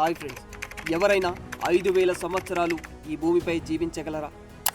Hi friends. ఎవరైనా ఐదు వేల సంవత్సరాలు ఈ భూమిపై జీవించగలరా?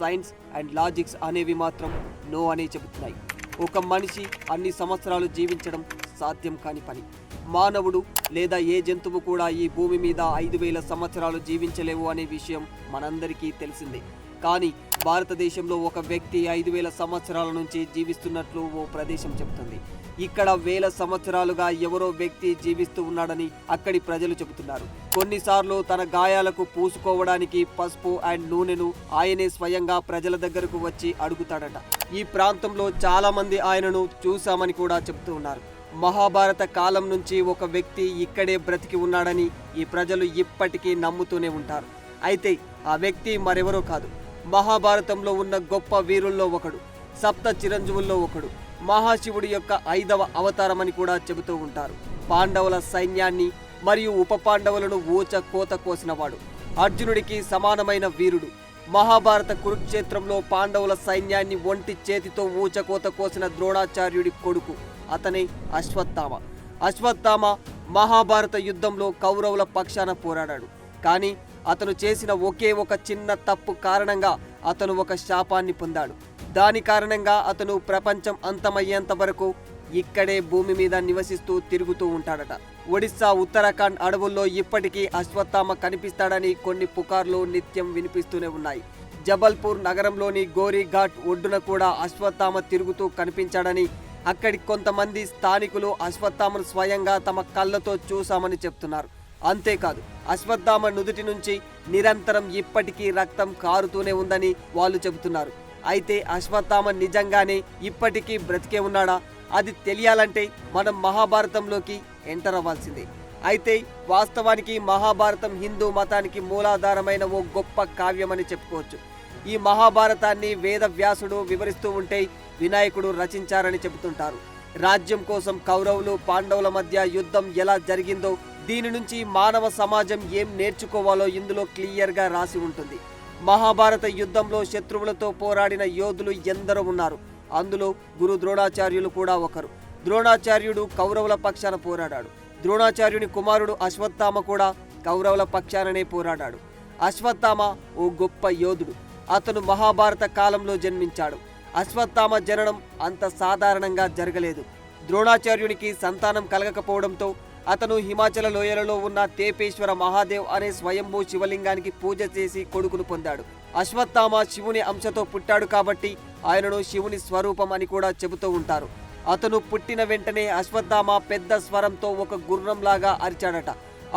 సైన్స్ అండ్ లాజిక్స్ అనేవి మాత్రం నో అనే చెబుతున్నాయి. ఒక మనిషి అన్ని సంవత్సరాలు జీవించడం సాధ్యం కాని పని. మానవుడు లేదా ఏ జంతువు కూడా ఈ భూమి మీద ఐదు వేల సంవత్సరాలు జీవించలేవు అనే విషయం మనందరికీ తెలిసిందే. కానీ భారతదేశంలో ఒక వ్యక్తి ఐదు వేల సంవత్సరాల నుంచి జీవిస్తున్నట్లు ఓ ప్రదేశం చెబుతుంది. ఇక్కడ వేల సంవత్సరాలుగా ఎవరో వ్యక్తి జీవిస్తూ ఉన్నాడని అక్కడి ప్రజలు చెబుతున్నారు. కొన్నిసార్లు తన గాయాలకు పూసుకోవడానికి పసుపు అండ్ నూనెను ఆయనే స్వయంగా ప్రజల దగ్గరకు వచ్చి అడుగుతాడట. ఈ ప్రాంతంలో చాలామంది ఆయనను చూశామని కూడా చెబుతూ ఉన్నారు. మహాభారత కాలం నుంచి ఒక వ్యక్తి ఇక్కడే బ్రతికి ఉన్నాడని ఈ ప్రజలు ఇప్పటికీ నమ్ముతూనే ఉంటారు. అయితే ఆ వ్యక్తి మరెవరో కాదు. మహాభారతంలో ఉన్న గొప్ప వీరుల్లో ఒకడు సప్త చిరంజీవుల్లో ఒకడు మహాశివుడి యొక్క ఐదవ అవతారమని కూడా చెబుతూ ఉంటారు. పాండవుల సైన్యాన్ని మరియు ఉప పాండవులను ఊచ కోత కోసినవాడు. అర్జునుడికి సమానమైన వీరుడు. మహాభారత కురుక్షేత్రంలో పాండవుల సైన్యాన్ని ఒంటి చేతితో ఊచకోత కోసిన ద్రోణాచార్యుడి కొడుకు అతనే అశ్వత్థామ. అశ్వత్థామ మహాభారత యుద్ధంలో కౌరవుల పక్షాన పోరాడాడు. కానీ అతను చేసిన ఒకే ఒక చిన్న తప్పు కారణంగా అతను ఒక శాపాన్ని పొందాడు. దాని కారణంగా అతను ప్రపంచం అంతమయ్యేంత వరకు ఇక్కడే భూమి మీద నివసిస్తూ తిరుగుతూ ఉంటాడట. ఒడిస్సా ఉత్తరాఖండ్ అడవుల్లో ఇప్పటికీ అశ్వత్థామ కనిపిస్తాడని కొన్ని పుకార్లు నిత్యం వినిపిస్తూనే ఉన్నాయి. జబల్పూర్ నగరంలోని గోరీఘాట్ ఒడ్డున కూడా అశ్వత్థామ తిరుగుతూ కనిపించాడని అక్కడి కొంతమంది స్థానికులు అశ్వత్థామను స్వయంగా తమ కళ్ళతో చూశామని చెప్తున్నారు. అంతేకాదు అశ్వత్థామ నుదుటి నుంచి నిరంతరం ఇప్పటికీ రక్తం కారుతూనే ఉందని వాళ్ళు చెబుతున్నారు. అయితే అశ్వత్థామ నిజంగానే ఇప్పటికీ బ్రతికే ఉన్నాడా? అది తెలియాలంటే మనం మహాభారతంలోకి ఎంటర్ అవ్వాల్సిందే. అయితే వాస్తవానికి మహాభారతం హిందూ మతానికి మూలాధారమైన ఓ గొప్ప కావ్యమని చెప్పుకోవచ్చు. ఈ మహాభారతాన్ని వేద వ్యాసుడు వివరిస్తూ ఉంటే వినాయకుడు రచించారని చెబుతుంటారు. రాజ్యం కోసం కౌరవులు పాండవుల మధ్య యుద్ధం ఎలా జరిగిందో దీని నుంచి మానవ సమాజం ఏం నేర్చుకోవాలో ఇందులో క్లియర్గా రాసి ఉంటుంది. మహాభారత యుద్ధంలో శత్రువులతో పోరాడిన యోధులు ఎందరో ఉన్నారు. అందులో గురు ద్రోణాచార్యులు కూడా ఒకరు. ద్రోణాచార్యుడు కౌరవుల పక్షాన పోరాడాడు. ద్రోణాచార్యుని కుమారుడు అశ్వత్థామ కూడా కౌరవుల పక్షాననే పోరాడాడు. అశ్వత్థామ ఓ గొప్ప యోధుడు. అతను మహాభారత కాలంలో జన్మించాడు. అశ్వత్థామ జననం అంత సాధారణంగా జరగలేదు. ద్రోణాచార్యునికి సంతానం కలగకపోవడంతో అతను హిమాచల లోయలలో ఉన్న తేపేశ్వర మహాదేవ్ అనే స్వయంభూ శివలింగానికి పూజ చేసి కొడుకును పొందాడు. అశ్వత్థామ శివుని అంశతో పుట్టాడు కాబట్టి ఆయనను శివుని స్వరూపం అని కూడా చెబుతూ ఉంటారు. అతను పుట్టిన వెంటనే అశ్వత్థామ పెద్ద స్వరంతో ఒక గుర్రంలాగా అరిచాడట.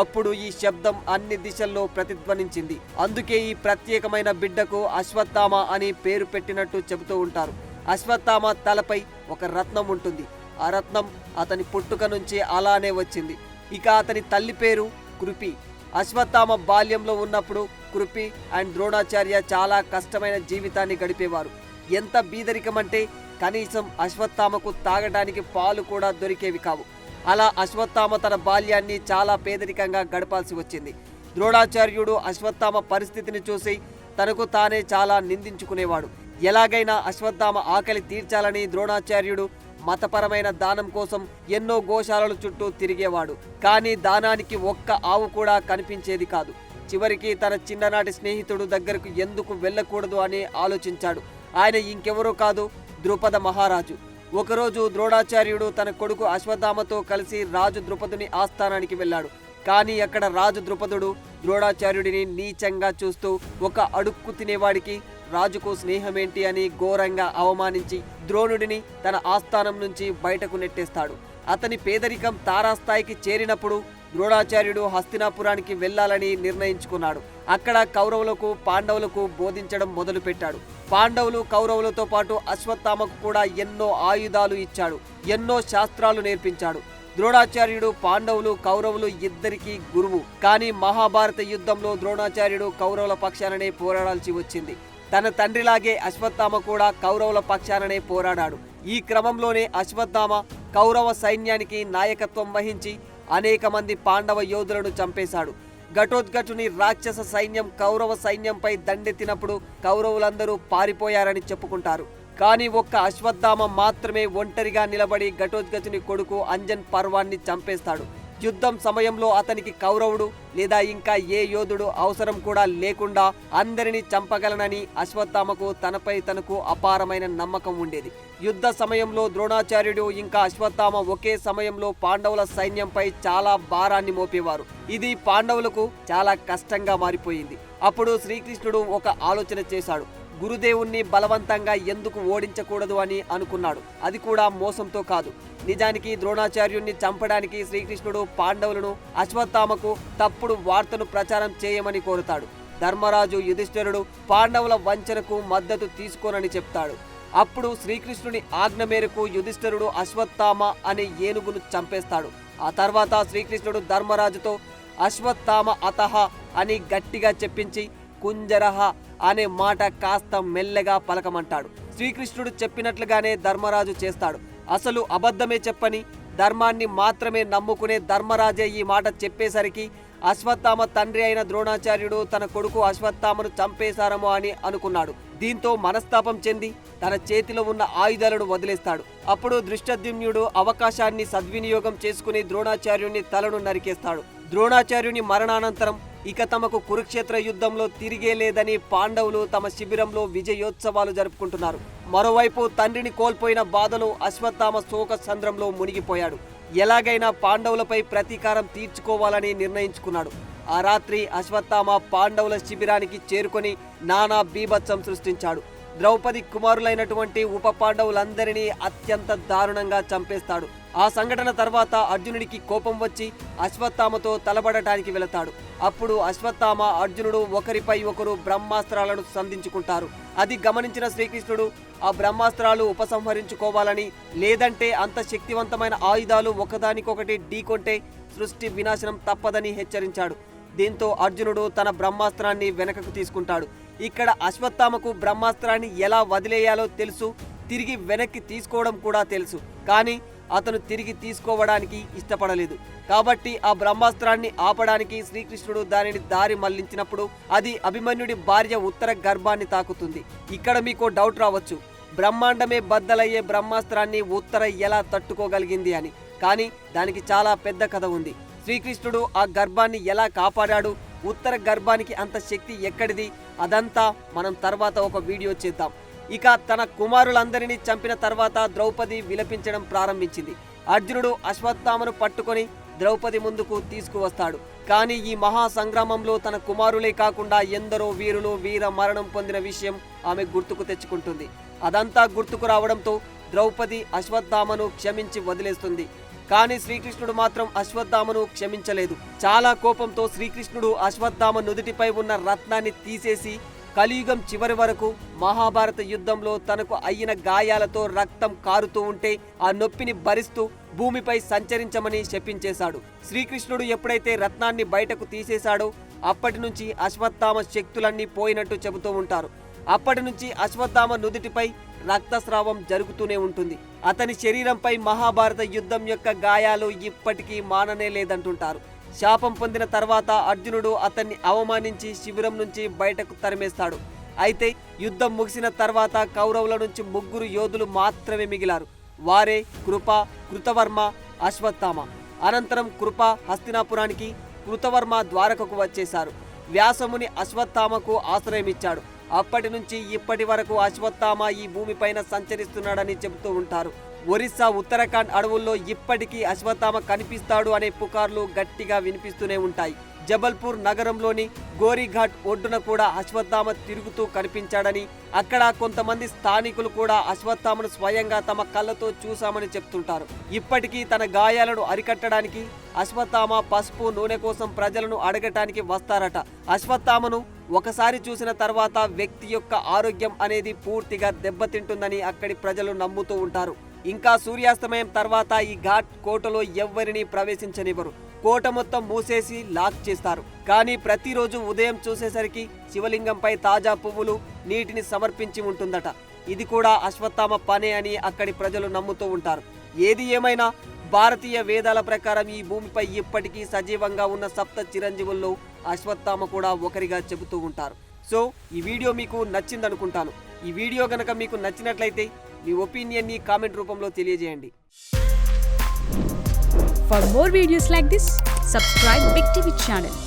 అప్పుడు ఈ శబ్దం అన్ని దిశల్లో ప్రతిధ్వనించింది. అందుకే ఈ ప్రత్యేకమైన బిడ్డకు అశ్వత్థామ అని పేరు పెట్టినట్టు చెబుతూ ఉంటారు. అశ్వత్థామ తలపై ఒక రత్నం ఉంటుంది. ఆ రత్నం అతని పుట్టుక నుంచి అలానే వచ్చింది. ఇక అతని తల్లి పేరు కృపి. అశ్వత్థామ బాల్యంలో ఉన్నప్పుడు కృపి అండ్ ద్రోణాచార్య చాలా కష్టమైన జీవితాన్ని గడిపేవారు. ఎంత బీదరికమంటే కనీసం అశ్వత్థామకు తాగడానికి పాలు కూడా దొరికేవి కావు. అలా అశ్వత్థామ తన బాల్యాన్ని చాలా పేదరికంగా గడపాల్సి వచ్చింది. ద్రోణాచార్యుడు అశ్వత్థామ పరిస్థితిని చూసి తనకు తానే చాలా నిందించుకునేవాడు. ఎలాగైనా అశ్వత్థామ ఆకలి తీర్చాలని ద్రోణాచార్యుడు మతపరమైన దానం కోసం ఎన్నో గోశాలల చుట్టూ తిరిగేవాడు. కానీ దానానికి ఒక్క ఆవు కూడా కనిపించేది కాదు. చివరికి తన చిన్ననాటి స్నేహితుడు దగ్గరకు ఎందుకు వెళ్ళకూడదు అని ఆలోచించాడు. ఆయన ఇంకెవరో కాదు ద్రుపద మహారాజు. ఒకరోజు ద్రోణాచార్యుడు తన కొడుకు అశ్వత్థామతో కలిసి రాజు ద్రుపదుని ఆస్థానానికి వెళ్ళాడు. కానీ అక్కడ రాజు ద్రుపదుడు ద్రోణాచార్యుడిని నీచంగా చూస్తూ ఒక అడుక్కు తినేవాడికి రాజుకు స్నేహమేంటి అని ఘోరంగా అవమానించి ద్రోణుడిని తన ఆస్థానం నుంచి బయటకు నెట్టేస్తాడు. అతని పేదరికం తారాస్థాయికి చేరినప్పుడు ద్రోణాచార్యుడు హస్తినాపురానికి వెళ్ళాలని నిర్ణయించుకున్నాడు. అక్కడ కౌరవులకు పాండవులకు బోధించడం మొదలుపెట్టాడు. పాండవులు కౌరవులతో పాటు అశ్వత్థామకు కూడా ఎన్నో ఆయుధాలు ఇచ్చాడు. ఎన్నో శాస్త్రాలు నేర్పించాడు. ద్రోణాచార్యుడు పాండవులు కౌరవులు ఇద్దరికీ గురువు. కానీ మహాభారత యుద్ధంలో ద్రోణాచార్యుడు కౌరవుల పక్షాననే పోరాడాల్సి వచ్చింది. తన తండ్రిలాగే అశ్వత్థామ కూడా కౌరవుల పక్షాననే పోరాడాడు. ఈ క్రమంలోనే అశ్వత్థామ కౌరవ సైన్యానికి నాయకత్వం వహించి అనేక మంది పాండవ యోధులను చంపేశాడు. ఘటోద్ఘటుని రాక్షస సైన్యం కౌరవ సైన్యంపై దండెత్తినప్పుడు కౌరవులందరూ పారిపోయారని చెప్పుకుంటారు. కానీ ఒక్క అశ్వత్థామ మాత్రమే ఒంటరిగా నిలబడి ఘటోద్గతుని కొడుకు అంజన్ పర్వాన్ని చంపేస్తాడు. యుద్ధం సమయంలో అతనికి కౌరవుడు లేదా ఇంకా ఏ యోధుడు అవసరం కూడా లేకుండా అందరినీ చంపగలనని అశ్వత్థామకు తనపై తనకు అపారమైన నమ్మకం ఉండేది. యుద్ధ సమయంలో ద్రోణాచార్యుడు ఇంకా అశ్వత్థామ ఒకే సమయంలో పాండవుల సైన్యంపై చాలా భారాన్ని మోపేవారు. ఇది పాండవులకు చాలా కష్టంగా మారిపోయింది. అప్పుడు శ్రీకృష్ణుడు ఒక ఆలోచన చేశాడు. గురుదేవుణ్ణి బలవంతంగా ఎందుకు ఓడించకూడదు అని అనుకున్నాడు. అది కూడా మోసంతో కాదు. నిజానికి ద్రోణాచార్యుణ్ణి చంపడానికి శ్రీకృష్ణుడు పాండవులను అశ్వత్థామకు తప్పుడు వార్తను ప్రచారం చేయమని కోరుతాడు. ధర్మరాజు యుధిష్ఠిరుడు పాండవుల వంచనకు మద్దతు తీసుకోనని చెప్తాడు. అప్పుడు శ్రీకృష్ణుని ఆజ్ఞ మేరకు యుధిష్ఠిరుడు అశ్వత్థామ అనే ఏనుగును చంపేస్తాడు. ఆ తర్వాత శ్రీకృష్ణుడు ధర్మరాజుతో అశ్వత్థామ అతహ అని గట్టిగా చెప్పించి కుంజరహ అనే మాట కాస్త మెల్లగా పలకమంటాడు. శ్రీకృష్ణుడు చెప్పినట్లుగానే ధర్మరాజు చేస్తాడు. అసలు అబద్ధమే చెప్పని ధర్మాన్ని మాత్రమే నమ్ముకునే ధర్మరాజే ఈ మాట చెప్పేసరికి అశ్వత్థామ తండ్రి అయిన ద్రోణాచార్యుడు తన కొడుకు అశ్వత్థామను చంపేశారమో అని అనుకున్నాడు. దీంతో మనస్తాపం చెంది తన చేతిలో ఉన్న ఆయుధాలను వదిలేస్తాడు. అప్పుడు దృష్టద్యుమ్నుడు అవకాశాన్ని సద్వినియోగం చేసుకుని ద్రోణాచార్యుని తలను నరికేస్తాడు. ద్రోణాచార్యుని మరణానంతరం ఇక తమకు కురుక్షేత్ర యుద్ధంలో తిరిగే లేదని పాండవులు తమ శిబిరంలో విజయోత్సవాలు జరుపుకుంటున్నారు. మరోవైపు తండ్రిని కోల్పోయిన బాధలో అశ్వత్థామ శోక చంద్రంలో మునిగిపోయాడు. ఎలాగైనా పాండవులపై ప్రతీకారం తీర్చుకోవాలని నిర్ణయించుకున్నాడు. ఆ రాత్రి అశ్వత్థామ పాండవుల శిబిరానికి చేరుకొని నానా బీభత్సం సృష్టించాడు. ద్రౌపది కుమారులైనటువంటి ఉప పాండవులందరినీ అత్యంత దారుణంగా చంపేస్తాడు. ఆ సంఘటన తర్వాత అర్జునుడికి కోపం వచ్చి అశ్వత్థామతో తలబడటానికి వెళతాడు. అప్పుడు అశ్వత్థామ అర్జునుడు ఒకరిపై ఒకరు బ్రహ్మాస్త్రాలను సంధించుకుంటారు. అది గమనించిన శ్రీకృష్ణుడు ఆ బ్రహ్మాస్త్రాలు ఉపసంహరించుకోవాలని లేదంటే అంత శక్తివంతమైన ఆయుధాలు ఒకదానికొకటి ఢీకొంటే సృష్టి వినాశనం తప్పదని హెచ్చరించాడు. దీంతో అర్జునుడు తన బ్రహ్మాస్త్రాన్ని వెనకకు తీసుకుంటాడు. ఇక్కడ అశ్వత్థామకు బ్రహ్మాస్త్రాన్ని ఎలా వదిలేయాలో తెలుసు. తిరిగి వెనక్కి తీసుకోవడం కూడా తెలుసు. కానీ అతను తిరిగి తీసుకోవడానికి ఇష్టపడలేదు. కాబట్టి ఆ బ్రహ్మాస్త్రాన్ని ఆపడానికి శ్రీకృష్ణుడు దానిని దారి మళ్ళించినప్పుడు అది అభిమన్యుడి భార్య ఉత్తర గర్భాన్ని తాకుతుంది. ఇక్కడ మీకు డౌట్ రావచ్చు. బ్రహ్మాండమే బద్దలయ్యే బ్రహ్మాస్త్రాన్ని ఉత్తర ఎలా తట్టుకోగలిగింది అని. కానీ దానికి చాలా పెద్ద కథ ఉంది. శ్రీకృష్ణుడు ఆ గర్భాన్ని ఎలా కాపాడాడు? ఉత్తర గర్భానికి అంత శక్తి ఎక్కడిది? అదంతా మనం తర్వాత ఒక వీడియో చేద్దాం. ఇక తన కుమారులందరినీ చంపిన తర్వాత ద్రౌపది విలపించడం ప్రారంభించింది. అర్జునుడు అశ్వత్థామను పట్టుకొని ద్రౌపది ముందుకు తీసుకువస్తాడు. కానీ ఈ మహా సంగ్రామంలో తన కుమారులే కాకుండా ఎందరో వీరులు వీర మరణం పొందిన విషయం ఆమె గుర్తుకు తెచ్చుకుంటుంది. అదంతా గుర్తుకు రావడంతో ద్రౌపది అశ్వత్థామను క్షమించి వదిలేస్తుంది. కానీ శ్రీకృష్ణుడు మాత్రం అశ్వత్థామను క్షమించలేదు. చాలా కోపంతో శ్రీకృష్ణుడు అశ్వత్థామ నుదుటిపై ఉన్న రత్నాన్ని తీసేసి కలియుగం చివరి వరకు మహాభారత యుద్ధంలో తనకు అయిన గాయాలతో రక్తం కారుతూ ఉంటే ఆ నొప్పిని భరిస్తూ భూమిపై సంచరించమని శపించేశాడు శ్రీకృష్ణుడు ఎప్పుడైతే రత్నాన్ని బయటకు తీసేశాడో అప్పటి నుంచి అశ్వత్థామ శక్తులన్నీ పోయినట్టు చెబుతూ ఉంటారు. అప్పటి నుంచి అశ్వత్థామ నుదుటిపై రక్తస్రావం జరుగుతూనే ఉంటుంది. అతని శరీరంపై మహాభారత యుద్ధం యొక్క గాయాలు ఇప్పటికీ మాననే లేదంటుంటారు. శాపం పొందిన తర్వాత అర్జునుడు అతన్ని అవమానించి శిబిరం నుంచి బయటకు తరిమేస్తాడు. అయితే యుద్ధం ముగిసిన తర్వాత కౌరవుల నుంచి ముగ్గురు యోధులు మాత్రమే మిగిలారు. వారే కృప కృతవర్మ అశ్వత్థామ. అనంతరం కృప హస్తినాపురానికి కృతవర్మ ద్వారకకు వచ్చేశారు. వ్యాసముని అశ్వత్థామకు ఆశ్రయమిచ్చాడు. అప్పటి నుంచి ఇప్పటి వరకు అశ్వత్థామ ఈ భూమిపైన సంచరిస్తున్నాడని చెబుతూ ఉంటారు. ఒరిస్సా ఉత్తరాఖండ్ అడవుల్లో ఇప్పటికీ అశ్వత్థామ కనిపిస్తాడు అనే పుకార్లు గట్టిగా వినిపిస్తూనే ఉంటాయి. జబల్పూర్ నగరంలోని గోరీఘాట్ ఒడ్డున కూడా అశ్వత్థామ తిరుగుతూ కనిపించాడని అక్కడ కొంతమంది స్థానికులు కూడా అశ్వత్థామను స్వయంగా తమ కళ్ళతో చూశామని చెప్తుంటారు. ఇప్పటికీ తన గాయాలను అరికట్టడానికి అశ్వత్థామ పసుపు నూనె కోసం ప్రజలను అడగటానికి వస్తారట. అశ్వత్థామను ఒకసారి చూసిన తర్వాత వ్యక్తి యొక్క ఆరోగ్యం అనేది పూర్తిగా దెబ్బతింటుందని అక్కడి ప్రజలు నమ్ముతూ ఉంటారు. ఇంకా సూర్యాస్తమయం తర్వాత ఈ ఘాట్ కోటలో ఎవ్వరిని ప్రవేశించనివ్వరు. కోట మొత్తం మూసేసి లాక్ చేస్తారు. కానీ ప్రతిరోజు ఉదయం చూసేసరికి శివలింగంపై తాజా పువ్వులు నీటిని సమర్పించి ఉంటుందట. ఇది కూడా అశ్వత్థామ పనే అని అక్కడి ప్రజలు నమ్ముతూ ఉంటారు. ఏది ఏమైనా భారతీయ వేదాల ప్రకారం ఈ భూమిపై ఇప్పటికీ సజీవంగా ఉన్న సప్త చిరంజీవుల్లో అశ్వత్థామ కూడా ఒకరిగా చెబుతూ ఉంటారు. సో ఈ వీడియో మీకు నచ్చిందనుకుంటాను. ఈ వీడియో గనక మీకు నచ్చినట్లయితే మీ ఒపీనియన్ని కామెంట్ రూపంలో తెలియజేయండి. For more videos like this subscribe Big TV channel